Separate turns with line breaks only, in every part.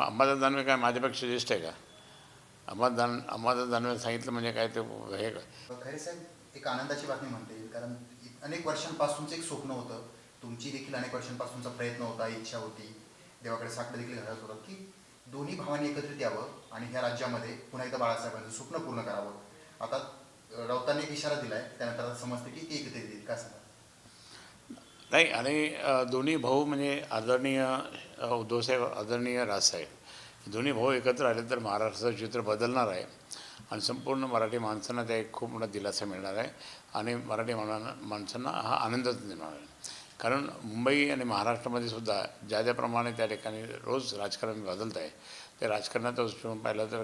मग अंबादास दानवे काय माझ्यापेक्षा ज्येष्ठ आहे का? अंबादास दान अंबादास दानवे सांगितलं म्हणजे काय ते हे
खरे साहेब एक आनंदाची बातमी म्हणता येईल कारण अनेक वर्षांपासूनचं एक स्वप्न होतं. तुमची देखील अनेक वर्षांपासूनचा प्रयत्न होता इच्छा होती. देवाकडे साकडं देखील घालत होतं की दोन्ही भावांनी एकत्रित यावं आणि ह्या राज्यामध्ये पुन्हा एकदा बाळासाहेबांचं स्वप्न पूर्ण करावं. आता राऊतांनी एक इशारा दिलाय त्यानंतर आता समजते की ते एकत्रित येईल. काय सांगा
नाही आणि दोन्ही भाऊ म्हणजे आदरणीय उद्धवसाहेब आदरणीय राजसाहेब दोन्ही भाऊ एकत्र आले तर महाराष्ट्राचं चित्र बदलणार आहे. आणि संपूर्ण मराठी माणसांना त्या एक खूप मोठा दिलासा मिळणार आहे. आणि मराठी माणा माणसांना हा आनंदच देणार आहे. कारण मुंबई आणि महाराष्ट्रामध्ये सुद्धा ज्या ज्याप्रमाणे त्या ठिकाणी रोज राजकारण बदलत आहे ते राजकारणाचा दृष्टिकोन पाहिलं तर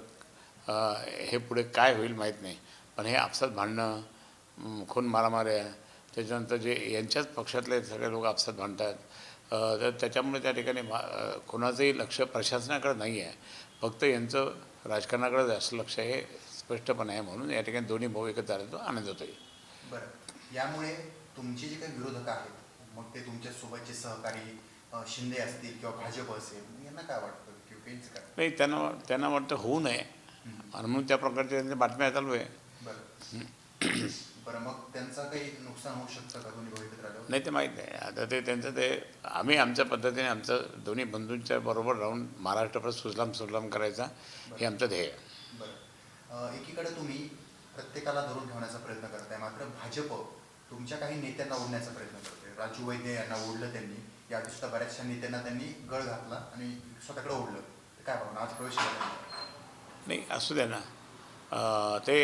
हे पुढे काय होईल माहीत नाही. पण हे आपसात भांडणं खून मारामाऱ्या त्याच्यानंतर जे यांच्याच पक्षातले सगळे लोक आपसात भांडतात. अ, तर त्याच्यामुळे त्या ठिकाणी भा कोणाचंही लक्ष प्रशासनाकडे नाही आहे. फक्त यांचं राजकारणाकडे जास्त लक्ष हे स्पष्टपणे आहे म्हणून या ठिकाणी दोन्ही भाऊ एकत्र आल्याचा आनंद होतोय.
बरं. यामुळे तुमचे जे काही विरोधक आहेत मग ते तुमच्या सोबतचे सहकारी शिंदे असतील किंवा भाजप असेल यांना काय वाटतं? किंवा
नाही त्यांना त्यांना वाटतं होऊ नये. आणि म्हणून त्या प्रकारच्या त्यांच्या बातम्या चालू आहे.
बरं. बरं मग त्यांचं काही नुकसान होऊ शकतं का दोन्ही भाऊ एकत्र आल्यावर
नाही ते माहीत नाही. आता ते त्यांचं ते आम्ही आमच्या पद्धतीने आमचं दोन्ही बंधूंच्या बरोबर राहून महाराष्ट्रावर सुजलाम सुजलाम करायचा हे आमचं ध्येय. आहे
बरं. अं, एकीकडे तुम्ही प्रत्येकाला धरून ठेवण्याचा प्रयत्न करताय मात्र भाजप तुमच्या काही नेत्यांना ओढण्याचा प्रयत्न करते राजू वैद्य यांना ओढलं त्यांनी या सुद्धा बऱ्याचशा नेत्यांना त्यांनी गळ घातला आणि स्वतःकडे ओढलं. काय भावना आज प्रवेश केला. त्यांनी.
नाही असू दे ना. ते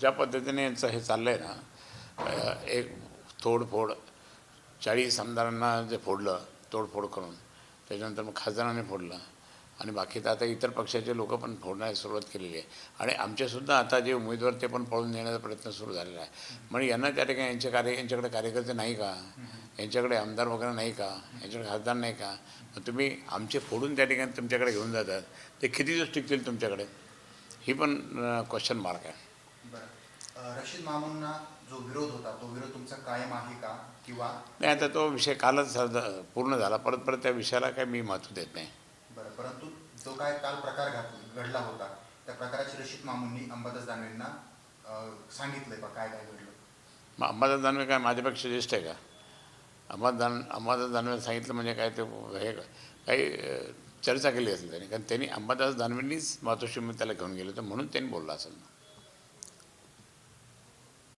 ज्या पद्धतीने यांचं हे चाललं आहे ना एक तोडफोड चाळीस आमदारांना जे फोडलं तोडफोड करून त्याच्यानंतर मग खासदारांनी फोडलं आणि बाकी तर आता इतर पक्षाचे लोक पण फोडण्यास सुरुवात केलेली आहे. आणि आमचेसुद्धा आता जे उमेदवार ते पण पळून नेण्याचा प्रयत्न सुरू झालेला आहे. म्हणजे यांना त्या ठिकाणी यांचे कार्य यांच्याकडे कार्यकर्ते नाही का? यांच्याकडे आमदार वगैरे नाही का? यांच्याकडे खासदार नाही का? मग तुम्ही आमचे फोडून त्या ठिकाणी तुमच्याकडे घेऊन जातात. ते किती दिवस टिकतील तुमच्याकडे? ही पण क्वेश्चन मार्क आहे.
रशीद मामूंना जो विरोध होता तो विरोध तुमचा कायम आहे का? किंवा
नाही आता तो विषय कालच पूर्ण झाला. परत परत त्या विषयाला काय मी महत्त्व देत नाही.
बरं परंतु जो काय काल प्रकार घडला होता त्या प्रकाराची रशीद मामूंनी अंबादास दानवेंना अं, सांगितलंय का काय काय घडलं?
मग अंबादास दानवे काय माझ्यापेक्षा ज्येष्ठ आहे का? अंबादास दान अंबादास दानवे सांगितलं म्हणजे काय ते हे काही चर्चा केली असेल त्यांनी. कारण त्यांनी अंबादास दानवेंनीच मातोश्री त्याला घेऊन गेले होतं म्हणून त्यांनी बोलला असेल.